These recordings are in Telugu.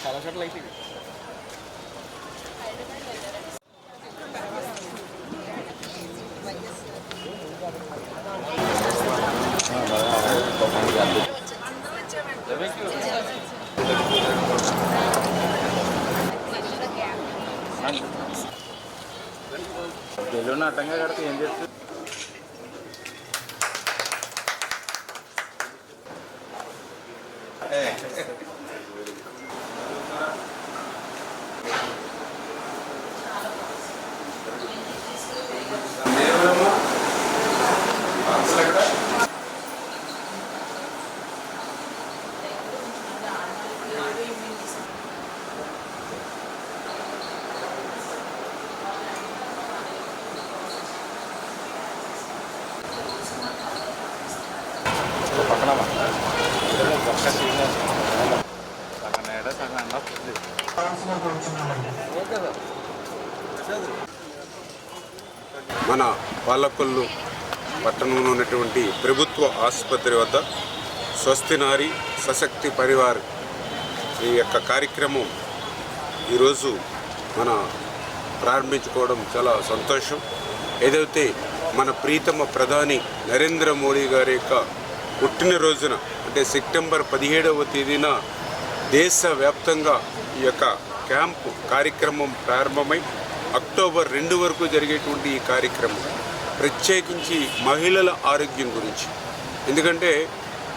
చాలా చోట్ల అయిపోయింది బెలూన్ అడ్డంగా కడితే ఏం చేస్తుంది ఒక్క సగం సగం వస్తుంది మన పాలకొల్లు పట్టణంలో ఉన్నటువంటి ప్రభుత్వ ఆసుపత్రి వద్ద స్వస్తి నారి సశక్తి పరివార్ ఈ యొక్క కార్యక్రమం ఈరోజు మన ప్రారంభించుకోవడం చాలా సంతోషం. ఏదైతే మన ప్రీతమ ప్రధాని నరేంద్ర మోడీ గారి యొక్క పుట్టినరోజున అంటే సెప్టెంబర్ పదిహేడవ తేదీన దేశవ్యాప్తంగా ఈ యొక్క క్యాంపు కార్యక్రమం ప్రారంభమై అక్టోబర్ రెండు వరకు జరిగేటువంటి ఈ కార్యక్రమం ప్రత్యేకించి మహిళల ఆరోగ్యం గురించి. ఎందుకంటే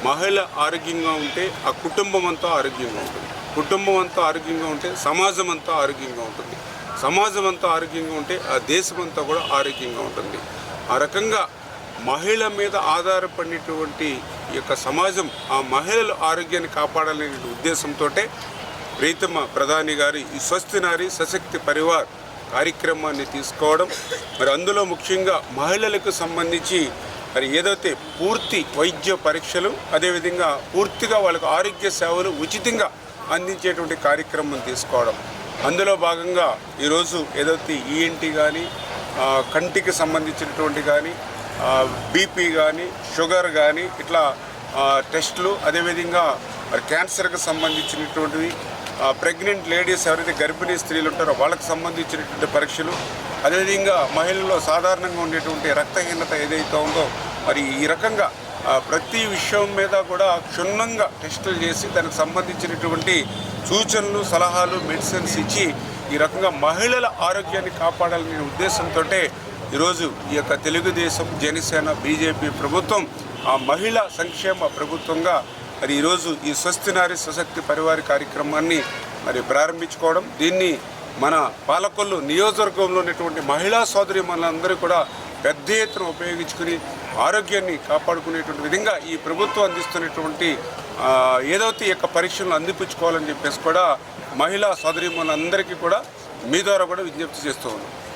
మహిళ ఆరోగ్యంగా ఉంటే ఆ కుటుంబం అంతా ఆరోగ్యంగా ఉంటుంది. కుటుంబం అంతా ఆరోగ్యంగా ఉంటే సమాజం అంతా ఆరోగ్యంగా ఉంటుంది. సమాజం అంతా ఆరోగ్యంగా ఉంటే ఆ దేశం అంతా కూడా ఆరోగ్యంగా ఉంటుంది. ఆ రకంగా మహిళ మీద ఆధారపడినటువంటి ఈ యొక్క సమాజం ఆ మహిళల ఆరోగ్యాన్ని కాపాడాలనే ఉద్దేశంతో ప్రీతమ్మ ప్రధాని గారి ఈ స్వస్తి నారి సశక్తి పరివార్ కార్యక్రమాన్ని తీసుకోవడం. మరి అందులో ముఖ్యంగా మహిళలకు సంబంధించి మరి ఏదైతే పూర్తి వైద్య పరీక్షలు అదేవిధంగా పూర్తిగా వాళ్ళకు ఆరోగ్య సేవలు ఉచితంగా అందించేటువంటి కార్యక్రమం తీసుకోవడం. అందులో భాగంగా ఈరోజు ఏదైతే ఈఎన్టీ కానీ కంటికి సంబంధించినటువంటి కానీ బీపీ కానీ షుగర్ కానీ ఇట్లా టెస్టులు అదేవిధంగా మరి క్యాన్సర్కి సంబంధించినటువంటివి ప్రెగ్నెంట్ లేడీస్ ఎవరైతే గర్భిణీ స్త్రీలు ఉంటారో వాళ్ళకి సంబంధించినటువంటి పరీక్షలు అదేవిధంగా మహిళల్లో సాధారణంగా ఉండేటువంటి రక్తహీనత ఏదైతే ఉందో మరి ఈ రకంగా ప్రతి విషయం మీద కూడా క్షుణ్ణంగా టెస్టులు చేసి దానికి సంబంధించినటువంటి సూచనలు సలహాలు మెడిసిన్స్ ఇచ్చి ఈ రకంగా మహిళల ఆరోగ్యాన్ని కాపాడాలనే ఉద్దేశంతో ఈరోజు ఈ యొక్క తెలుగుదేశం జనసేన బీజేపీ ప్రభుత్వం ఆ మహిళా సంక్షేమ ప్రభుత్వంగా మరి ఈరోజు ఈ స్వస్తి నారి సశక్తి పరివారి కార్యక్రమాన్ని మరి ప్రారంభించుకోవడం దీన్ని మన పాలకొల్లు నియోజకవర్గంలో ఉన్నటువంటి మహిళా సోదరి మనందరూ కూడా పెద్ద ఎత్తున ఉపయోగించుకుని ఆరోగ్యాన్ని కాపాడుకునేటువంటి విధంగా ఈ ప్రభుత్వం అందిస్తున్నటువంటి ఏదైతే ఈ యొక్క పరీక్షలను అందిపుచ్చుకోవాలని చెప్పేసి కూడా మహిళా సోదరి కూడా మీ ద్వారా కూడా విజ్ఞప్తి చేస్తూ ఉన్నాం.